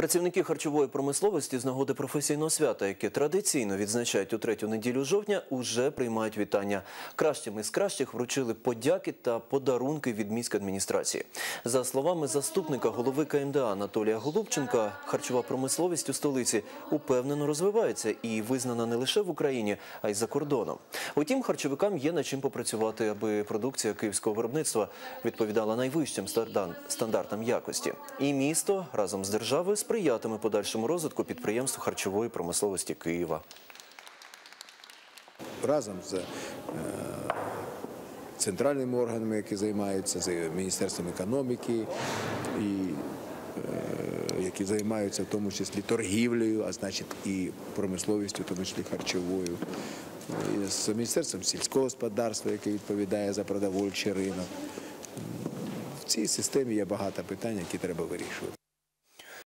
Працівники харчової промисловості з нагоди професійного свята, яке традиційно відзначають у третю неділю жовтня, уже приймають вітання. Кращим із кращих вручили подяки та подарунки від міської адміністрації. За словами заступника голови КМДА Анатолія Голубченка, харчова промисловість у столиці упевнено розвивається і визнана не лише в Україні, а й за кордоном. Утім, харчовикам є над чим попрацювати, аби продукція київського виробництва відповідала найвищим стандартам якості. І місто разом з державою сприятиме подальшому розвитку підприємств харчової промисловості Києва. разом з е, центральними органами, які займаються, з Міністерством економіки, е, які займаються в тому числі торгівлею, а значить і промисловістю, в тому числі харчовою, і з Міністерством сільського господарства, яке відповідає за продовольчий ринок. В цій системі є багато питань, які треба вирішувати.